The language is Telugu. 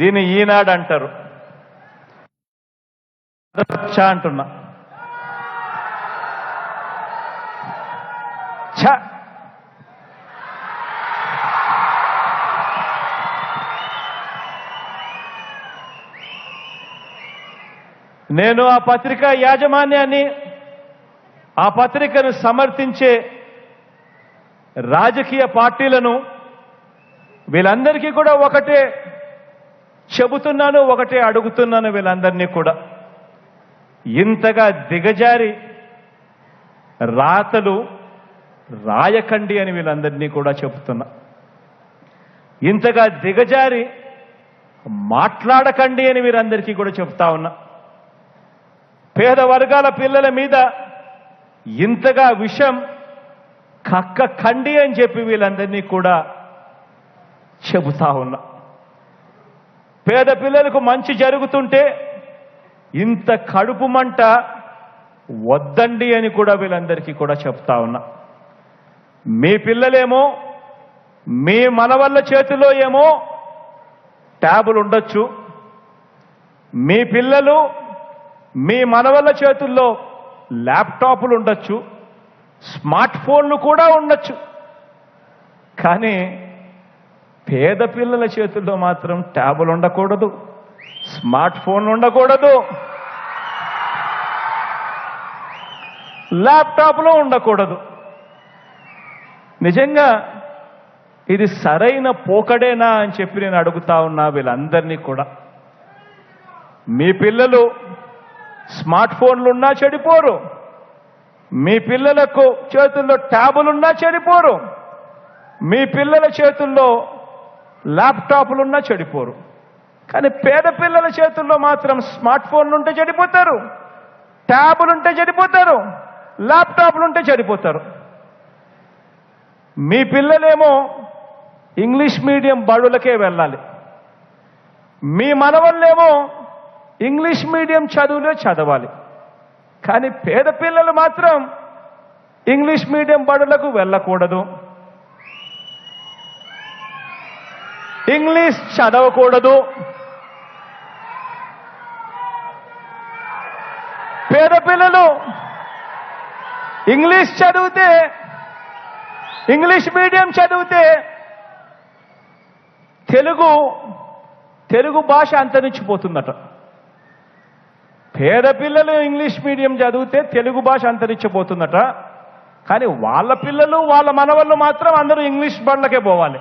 దీన్ని ఈనాడు అంటారు. అంటున్నా. ఛ. నేను ఆ పత్రిక యాజమాన్యాన్ని ఆ పత్రికను సమర్థించే రాజకీయ పార్టీలను వీళ్ళందరికీ కూడా ఒకటే చెబుతున్నాను ఒకటే అడుగుతున్నాను వీళ్ళందరినీ కూడా. ఇంతగా దిగజారి రాతలు రాయకండి అని వీళ్ళందరినీ కూడా చెబుతున్నా. ఇంతగా దిగజారి మాట్లాడకండి అని వీరందరికీ కూడా చెప్తా ఉన్నా. పేద వర్గాల పిల్లల మీద ఇంతగా విషం కక్క కండి అని చెప్పి వీళ్ళందరినీ కూడా చెబుతా ఉన్నా. పేద పిల్లలకు మంచి జరుగుతుంటే ఇంత కడుపు మంట వద్దండి అని కూడా వీళ్ళందరికీ కూడా చెప్తా ఉన్నా. మీ పిల్లలేమో మీ మనవల్ల చేతిలో ఏమో ట్యాబులు ఉండొచ్చు. మీ పిల్లలు మీ మనవల్ల చేతుల్లో ల్యాప్టాప్లు ఉండొచ్చు. స్మార్ట్ ఫోన్లు కూడా ఉండొచ్చు. కానీ పేద పిల్లల చేతుల్లో మాత్రం ట్యాబులు ఉండకూడదు స్మార్ట్ ఫోన్ ఉండకూడదు ల్యాప్టాప్లో ఉండకూడదు. నిజంగా ఇది సరైన పోకడేనా అని చెప్పి నేను అడుగుతా ఉన్నా వీళ్ళందరినీ కూడా. మీ పిల్లలు స్మార్ట్ ఫోన్లున్నా చెడిపోరు. మీ పిల్లలకు చేతుల్లో ట్యాబులున్నా చెడిపోరు. మీ పిల్లల చేతుల్లో ల్యాప్టాప్లు ఉన్నా చెడిపోరు. కానీ పేద పిల్లల చేతుల్లో మాత్రం స్మార్ట్ ఫోన్లు ఉంటే చెడిపోతారు. ట్యాబులు ఉంటే చెడిపోతారు. ల్యాప్టాప్లు ఉంటే చెడిపోతారు. మీ పిల్లలేమో ఇంగ్లీష్ మీడియం బడులకే వెళ్ళాలి. మీ మనవళ్ళేమో ఇంగ్లీష్ మీడియం చదువులే చదవాలి. కానీ పేద పిల్లలు మాత్రం ఇంగ్లీష్ మీడియం బడులకు వెళ్ళకూడదు. ఇంగ్లీష్ చదవకూడదు. పేద పిల్లలు ఇంగ్లీష్ చదివితే ఇంగ్లీష్ మీడియం చదివితే తెలుగు తెలుగు భాష అంతరించిపోతుందట. పేద పిల్లలు ఇంగ్లీష్ మీడియం చదివితే తెలుగు భాష అంతరించిపోతుందట. కానీ వాళ్ళ పిల్లలు వాళ్ళ మనవళ్ళు మాత్రం అందరూ ఇంగ్లీష్ బండ్లకే పోవాలి.